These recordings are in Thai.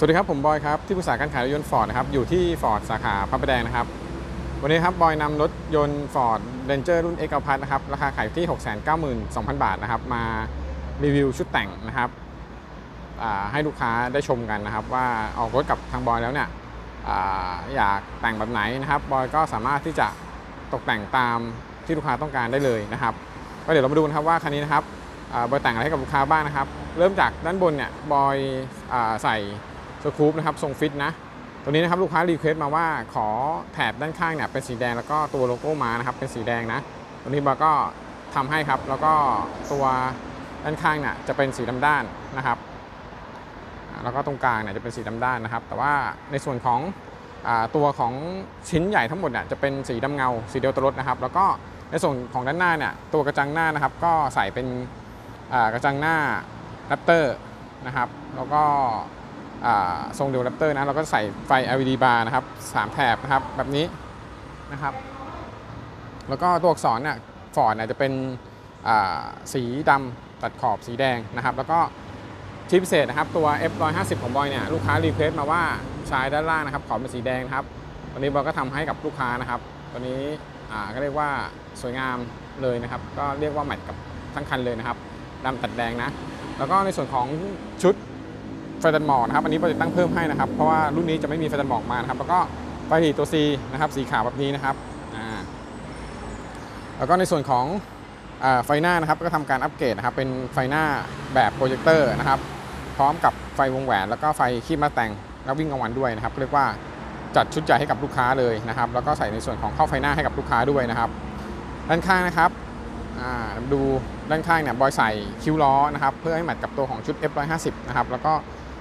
สวัสดีครับ ผมบอยครับ ที่ปรึกษาการขายรถยนต์ฟอร์ดนะครับ อยู่ที่ฟอร์ดสาขาพระประแดงนะครับ วันนี้ครับ บอยนำรถยนต์ฟอร์ดเรนเจอร์รุ่น X 9 0 0นะครับ ราคาขายที่ 692,000 บาทนะครับ มารีวิวชุดแต่งนะครับให้ลูกค้าได้ชมกันนะครับ ว่าออกรถกับทางบอยแล้วเนี่ยออยากแต่งแบบไหนนะครับ บอยก็สามารถที่จะตกแต่งตามที่ลูกค้าต้องการได้เลยนะครับก็เดี๋ยวเรามาดูนะครับว่าคันนี้นะครับบอยแต่งอะไรให้กับลูกค้าบ้างนะครับ เริ่มจากด้านบนเนี่ยบอยอใส่ สกู๊ปนะครับทรงฟิตนะตัวนี้นะครับลูกค้ารีเควสต์มาว่าขอแถบด้านข้างเนี่ยเป็นสีแดงแล้วก็ตัวโลโก้มานะครับเป็นสีแดงนะตัวนี้บอยก็ทำให้ครับแล้วก็ตัวด้านข้างเนี่ยจะเป็นสีดำด้านนะครับแล้วก็ตรงกลางเนี่ยจะเป็นสีดำด้านนะครับ แต่ว่าในส่วนของอตัวของชิ้นใหญ่ทั้งหมดเนี่ยจะเป็นสีดำเงา สีเดียวตรถนะครับ แล้วก็ในส่วนของด้านหน้าเนี่ยตัวกระจังหน้านะครับ ก็ใส่เป็นกระจังหน้าแรปเตอร์นะครับ แล้วก็ ทรงเดียวแรปเตอร์นะเราก็ใส่ไฟ LED bar นะครับสามแถบนะครับแบบนี้นะครับ แล้วก็ตัวอักษรเนี่ยฟอร์ดเนี่ยจะเป็นสีดำตัดขอบสีแดงนะครับ แล้วก็ที่พิเศษนะครับตัว F150 ของบอยเนี่ยลูกค้ารีเควสมาว่าใช้ด้านล่างนะครับขอบเป็นสีแดงนะครับตัวนี้บอยก็ทำให้กับลูกค้านะครับ ตัวนี้ก็เรียกว่าสวยงามเลยนะครับ ก็เรียกว่าแมทกับทั้งคันเลยนะครับดำตัดแดงนะ แล้วก็ในส่วนของชุด ไฟตัดหมอกนะครับอันนี้เราจะตั้งเพิ่มให้นะครับเพราะว่ารุ่นนี้จะไม่มีไฟตัดหมอกมานะครับแล้วก็ไฟหลีตัว C นะครับสีขาวแบบนี้นะครับแล้วก็ในส่วนของอไฟหน้านะครับก็ทำการอัปเกรดนะครับเป็นไฟหน้าแบบโปรเจคเตอร์นะครับพร้อมกับไฟวงแหวน แล้วก็ไฟขีบมาแต่งแล้ววิ่งกลางวันด้วยนะครับเรียกว่าจัดชุดใหญ่ให้กับลูกค้าเลยนะครับแล้วก็ใส่ในส่วนของเข้าไฟหน้าให้กับลูกค้าด้วยนะครับ ด้านข้างนะครับดูด้านข้างเนี่ยบอยใส่คิ้วล้อนะครับเพื่อให้แมทกับตัวของชุด F150 นะครับแล้วก็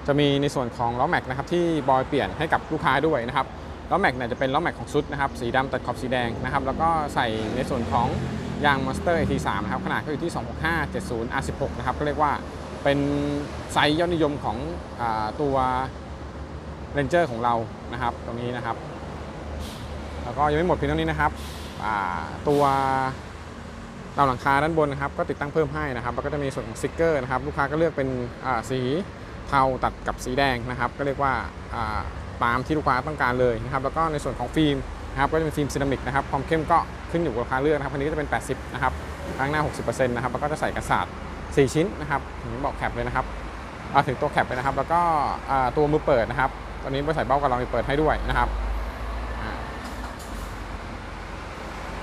จะมีในส่วนของล้อแม็กนะครับที่บอยเปลี่ยนให้กับลูกค้าด้วยนะครับล้อแม็กเนี่ยจะเป็นล้อแม็กของชุดนะครับสีดำตัดขอบสีแดงนะครับแล้วก็ใส่ในส่วนของยาง Monster AT3 นะครับขนาดก็อยู่ที่ 265 70 R16 นะครับก็เรียกว่าเป็นไซส์ยอดนิยมของอตัว Ranger ของเรานะครับตรงนี้นะครับ แล้วก็ยังไม่หมดเพียงเท่านี้นะครับตัวดาวหลังคาด้านบนนะครับก็ติดตั้งเพิ่มให้นะครับแล้วก็จะมีส่วนของสติกเกอร์นะครับลูกค้าก็เลือกเป็นสี เทาตัดกับสีแดงนะครับ ก็เรียกว่าตามที่ลูกค้าต้องการเลยนะครับ แล้วก็ในส่วนของฟิล์มนะครับก็จะเป็นฟิล์มเซรามิกนะครับความเข้มก็ขึ้นอยู่กับลูกค้าเลือกนะครับอันนี้ก็จะเป็น 80 นะครับข้างหน้า 60%นะครับแล้วก็จะใส่กระสาด4 ชิ้นนะครับถึงบอกแคปเลยนะครับเอาถึงตัวแคปเลยนะครับ แล้วก็ตัวมือเปิดนะครับ ตอนนี้บริษัทเบ้ากับเรามีเปิดให้ด้วยนะครับ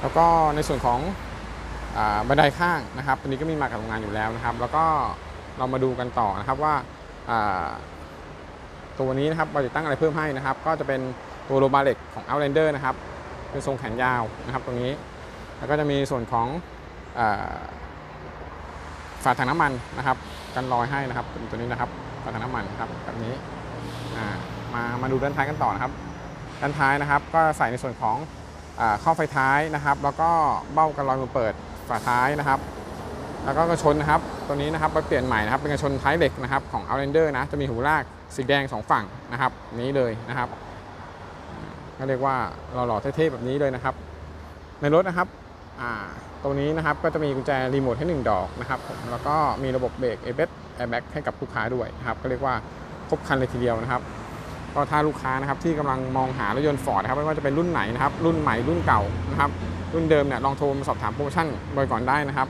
แล้วก็ในส่วนของอบันไดข้างนะครับตัวนี้ก็มีมากับโรงงานอยู่แล้วนะครับ แล้วก็เรามาดูกันต่อนะครับว่า ตัวนี้นะครับเราจะตั้งอะไรเพิ่มให้นะครับ ก็จะเป็นตัวโรบาเล็กของ Outlander นะครับ เป็นทรงแขนยาวนะครับตรงนี้ แล้วก็จะมีส่วนของฝาถังน้ำมันนะครับ กันรอยให้นะครับตัวนี้นะครับฝาถังน้ำมันครับแบบนี้มามาดูด้านท้ายกันต่อนะครับ ด้านท้ายนะครับ ก็ใส่ในส่วนของอข้อไฟท้ายนะครับ แล้วก็เบ้ากันรอยมือเปิดฝาท้ายนะครับ แล้วก็กระชนนะครับ ตัวนี้นะครับไปเปลี่ยนใหม่นะครับเป็นกระชนท้ายเหล็กนะครับของ Outlander นะจะมีหูลากสีแดงสองฝั่งนะครับ นี้เลยนะครับก็เรียกว่าหล่อๆเท่ๆแบบนี้เลยนะครับ ในรถนะครับตรงนี้นะครับก็จะมีกุญแจรีโมทให้1ดอกนะครับผมแล้วก็มีระบบเบรก ABS Airbag ให้กับลูกค้าด้วยนะครับก็เรียกว่าครบครันเลยทีเดียวนะครับก็ถ้าลูกค้านะครับที่กำลังมองหารถยนต์ฟอร์ดนะครับไม่ว่าจะเป็นรุ่นไหนนะครับรุ่นใหม่รุ่นเก่านะครับรุ่นเดิมเนี่ยลองโทรมาสอบถามโปรโมชั่นบอยก่อนได้นะครับ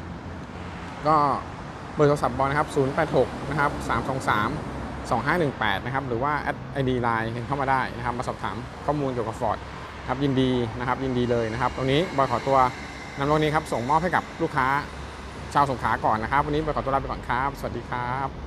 ก็ เบอร์โทรศัพท์บอลนะครับ 086 นะครับ 323 2518 นะครับ หรือว่า adline เข้ามาได้นะครับ มาสอบถามข้อมูลเกี่ยวกับฟอร์ดครับยินดีนะครับ ยินดีเลยนะครับ ตรงนี้บอยขอตัวนำรถนี้ครับ ส่งมอบให้กับลูกค้าชาวสงขลาก่อนนะครับ วันนี้บอยขอตัวลาไปก่อนครับ สวัสดีครับ